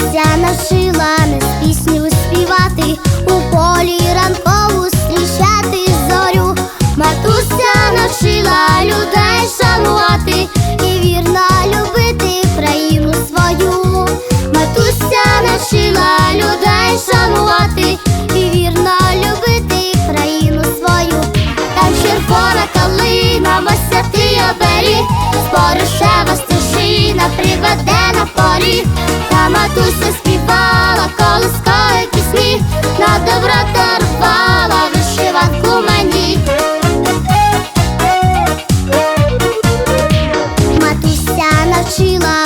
Ся нашила не з пісню. горі, та матуся співала, колискої пісні, на доброта рвала вишиванку мені. Матуся навчила.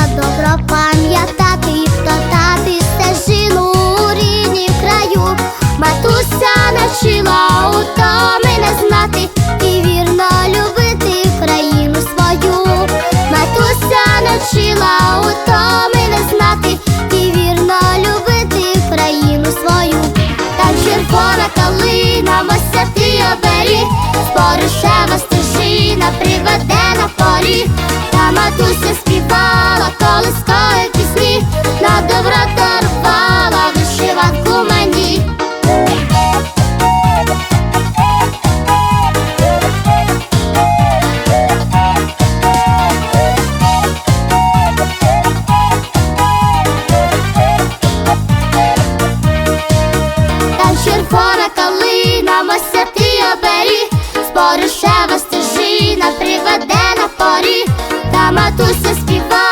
Порушева стежина приведе на поріг, та матуся. Порушева стежина приведе на поріг та матуся співає.